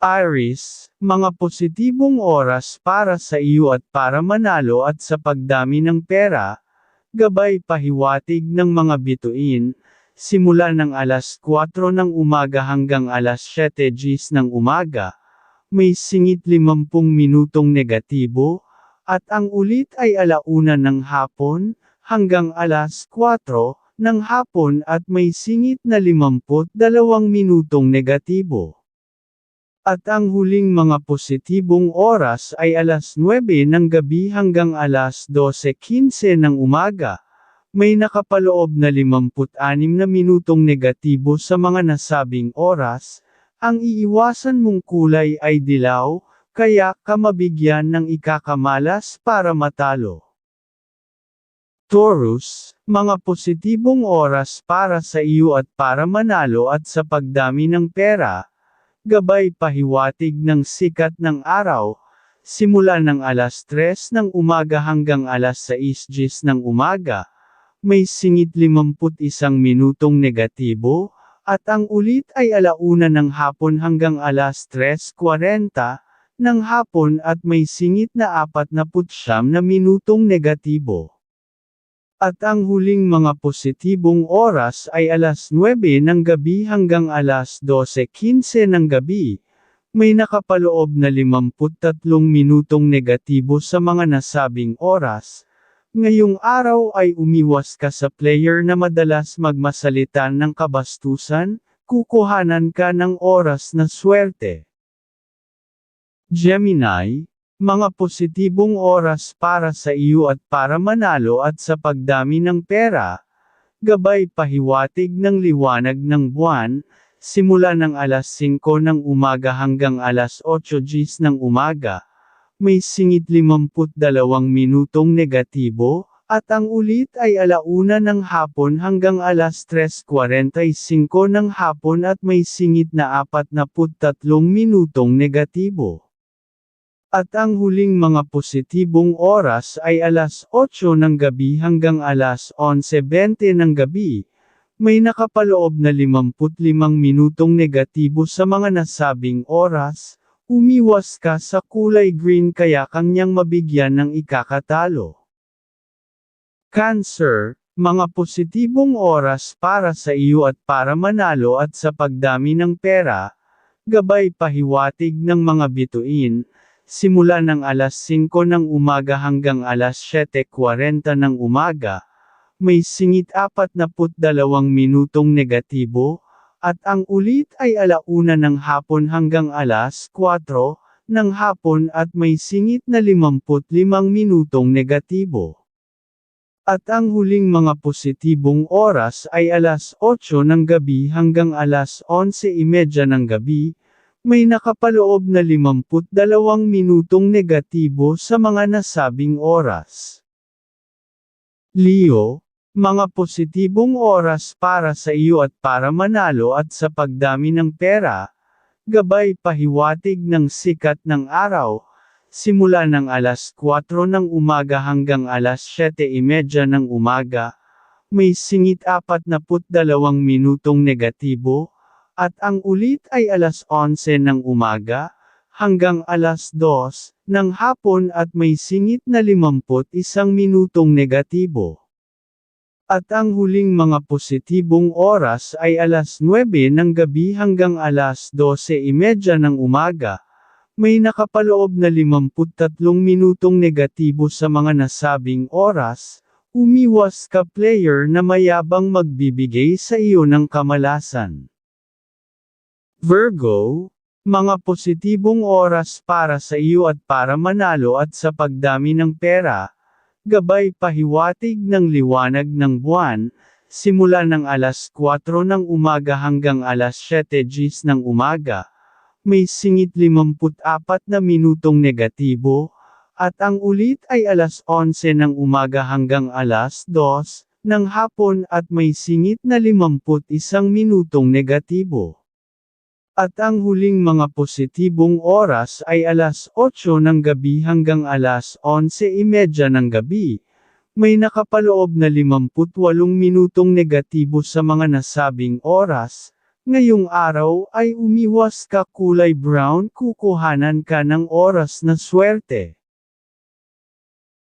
Iris, mga positibong oras para sa iyo at para manalo at sa pagdami ng pera, gabay pahiwatig ng mga bituin, simula ng alas 4 ng umaga hanggang alas 7 gis ng umaga, may singit 50 minutong negatibo, at ang ulit ay alauna ng hapon, hanggang alas 4 ng hapon at may singit na 52 minutong negatibo. At ang huling mga positibong oras ay alas 9 ng gabi hanggang alas 12.15 ng umaga. May nakapaloob na 56 na minutong negatibo sa mga nasabing oras. Ang iiwasan mong kulay ay dilaw, kaya ka mabigyan ng ikakamalas para matalo. Taurus, mga positibong oras para sa iyo at para manalo at sa pagdami ng pera, gabay pahiwatig ng sikat ng araw, simula ng alas 3 ng umaga hanggang alas 6 gis ng umaga, may singit 51 minutong negatibo, at ang ulit ay alauna ng hapon hanggang alas 3.40 ng hapon at may singit na 49 na minutong negatibo. At ang huling mga positibong oras ay alas 9 ng gabi hanggang alas 12.15 ng gabi. May nakapaloob na 53 minutong negatibo sa mga nasabing oras. Ngayong araw ay umiwas ka sa player na madalas magmasalitan ng kabastusan, kukuhanan ka ng oras na swerte. Gemini, mga positibong oras para sa iyo at para manalo at sa pagdami ng pera, gabay pahiwatig ng liwanag ng buwan, simula ng alas 5 ng umaga hanggang alas 8 gis ng umaga, may singit 52 minutong negatibo, at ang ulit ay alauna ng hapon hanggang alas 3.45 ng hapon at may singit na 43 minutong negatibo. At ang huling mga positibong oras ay alas 8 ng gabi hanggang alas 11.20 ng gabi. May nakapaloob na 55 minutong negatibo sa mga nasabing oras, umiwas ka sa kulay green kaya kanyang mabigyan ng ikakatalo. Cancer, mga positibong oras para sa iyo at para manalo at sa pagdami ng pera, gabay pahiwatig ng mga bituin, simula ng alas 5 ng umaga hanggang alas 7.40 ng umaga, may singit 42 minutong negatibo, at ang ulit ay alauna ng hapon hanggang alas 4 ng hapon at may singit na 55 minutong negatibo. At ang huling mga positibong oras ay alas 8 ng gabi hanggang alas 11.30 ng gabi, may nakapaloob na 52 minutong negatibo sa mga nasabing oras. Leo, mga positibong oras para sa iyo at para manalo at sa pagdami ng pera, gabay pahiwatig ng sikat ng araw, simula ng alas 4 ng umaga hanggang alas 7.30 ng umaga, may singit 42 minutong negatibo, at ang ulit ay alas 11 ng umaga, hanggang alas 2 ng hapon at may singit na 51 minutong negatibo. At ang huling mga positibong oras ay alas 9 ng gabi hanggang alas 12.30 ng umaga. May nakapaloob na 53 minutong negatibo sa mga nasabing oras, umiwas ka player na mayabang magbibigay sa iyo ng kamalasan. Virgo, mga positibong oras para sa iyo at para manalo at sa pagdami ng pera, gabay pahiwatig ng liwanag ng buwan, simula ng alas 4 ng umaga hanggang alas 7 gis ng umaga, may singit 54 na minutong negatibo, at ang ulit ay alas 11 ng umaga hanggang alas 2 ng hapon at may singit na 51 minutong negatibo. At ang huling mga positibong oras ay alas 8 ng gabi hanggang alas 11.30 ng gabi. May nakapaloob na 58 minutong negatibo sa mga nasabing oras, ngayong araw ay umiwas ka kulay brown kukuhanan ka ng oras na swerte.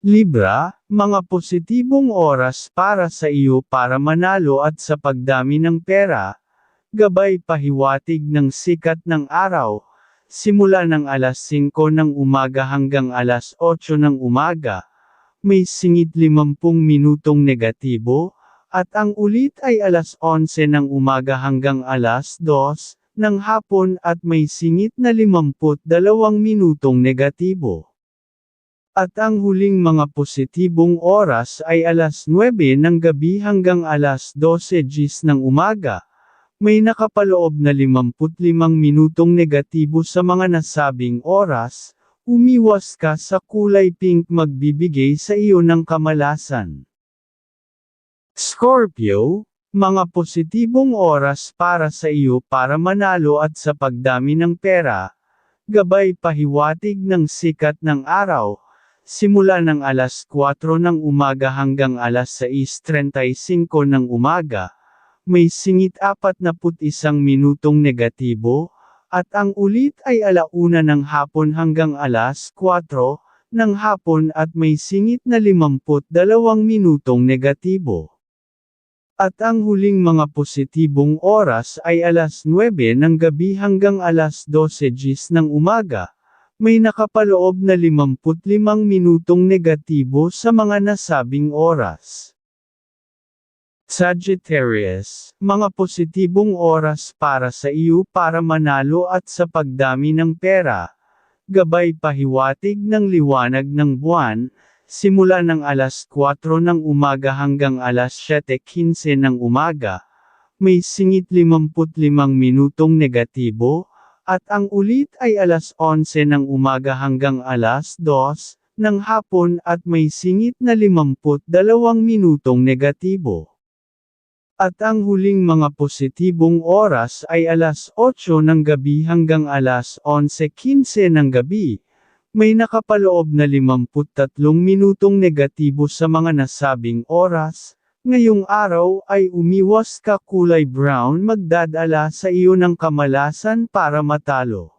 Libra, mga positibong oras para sa iyo para manalo at sa pagdami ng pera, gabay pahiwatig ng sikat ng araw, simula ng alas 5 ng umaga hanggang alas 8 ng umaga, may singit 50 minutong negatibo, at ang ulit ay alas 11 ng umaga hanggang alas 2 ng hapon at may singit na 52 minutong negatibo. At ang huling mga positibong oras ay alas 9 ng gabi hanggang alas 12 gis ng umaga. May nakapaloob na 55 minutong negatibo sa mga nasabing oras, umiwas ka sa kulay pink magbibigay sa iyo ng kamalasan. Scorpio, mga positibong oras para sa iyo para manalo at sa pagdami ng pera, gabay pahiwatig ng sikat ng araw, simula ng alas 4 ng umaga hanggang alas 6.35 ng umaga, may singit 41 minutong negatibo, at ang ulit ay alauna ng hapon hanggang alas 4 ng hapon at may singit na 52 minutong negatibo. At ang huling mga positibong oras ay alas 9 ng gabi hanggang alas 12 gis ng umaga, may nakapaloob na 55 minutong negatibo sa mga nasabing oras. Sagittarius, mga positibong oras para sa iyo para manalo at sa pagdami ng pera, gabay pahiwatig ng liwanag ng buwan, simula ng alas 4 ng umaga hanggang alas 7.15 ng umaga, may singit 55 minutong negatibo, at ang ulit ay alas 11 ng umaga hanggang alas 2 ng hapon at may singit na 52 minutong negatibo. At ang huling mga positibong oras ay alas 8 ng gabi hanggang alas 11.15 ng gabi. May nakapaloob na 53 minutong negatibo sa mga nasabing oras, Ngayong araw ay umiwas ka kulay brown magdadala sa iyo ng kamalasan para matalo.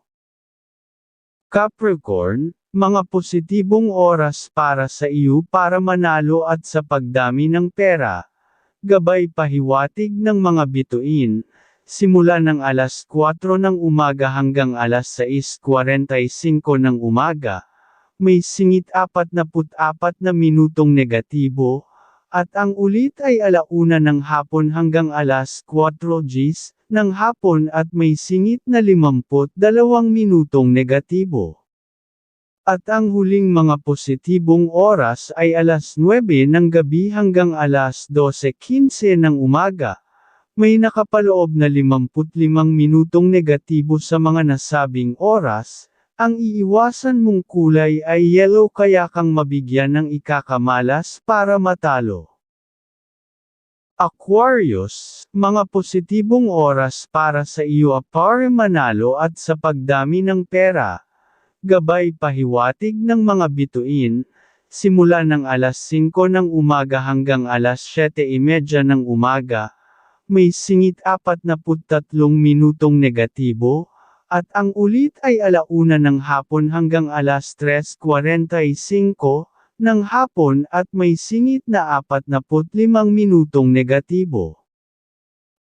Capricorn, mga positibong oras para sa iyo para manalo at sa pagdami ng pera. Gabay pahiwatig ng mga bituin, simula ng alas 4 ng umaga hanggang alas 6.45 ng umaga, may singit 44 na minutong negatibo, at ang ulit ay alauna ng hapon hanggang alas 4 gis ng hapon at may singit na 52 minutong negatibo. At ang huling mga positibong oras ay alas 9 ng gabi hanggang alas 12.15 ng umaga. May nakapaloob na 55 minutong negatibo sa mga nasabing oras, ang iiwasan mong kulay ay yellow kaya kang mabigyan ng ikakamalas para matalo. Aquarius, mga positibong oras para sa iyo para manalo at sa pagdami ng pera. Gabay pahiwatig ng mga bituin, simula ng alas 5 ng umaga hanggang alas 7.30 ng umaga, may singit 43 minutong negatibo, at ang ulit ay alauna ng hapon hanggang alas 3.45 ng hapon at may singit na 45 minutong negatibo.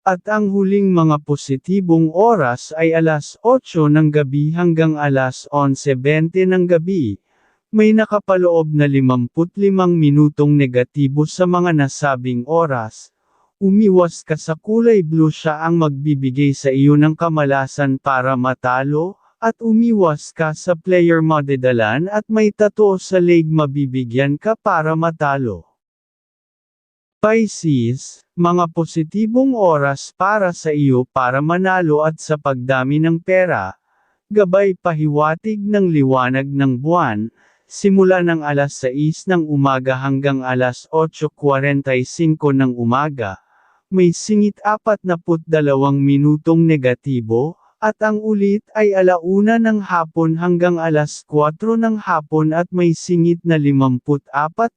At ang huling mga positibong oras ay alas 8 ng gabi hanggang alas 11.20 ng gabi, may nakapaloob na 55 minutong negatibo sa mga nasabing oras, Umiwas ka sa kulay blue siya ang magbibigay sa iyo ng kamalasan para matalo, at umiwas ka sa player madadalan at may tato sa leg mabibigyan ka para matalo. Pisces, mga positibong oras para sa iyo para manalo at sa pagdami ng pera, gabay pahiwatig ng liwanag ng buwan, simula ng alas 6 ng umaga hanggang alas 8.45 ng umaga, may singit 42 minutong negatibo, at ang ulit ay alauna ng hapon hanggang alas 4 ng hapon at may singit na 54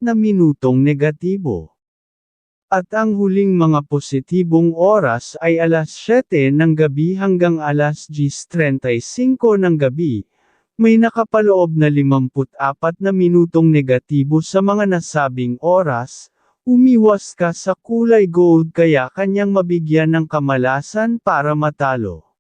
na minutong negatibo. At ang huling mga positibong oras ay alas 7 ng gabi hanggang alas 10.35 ng gabi. May nakapaloob na 54 na minutong negatibo sa mga nasabing oras, umiwas ka sa kulay gold kaya kanyang mabigyan ng kamalasan para matalo.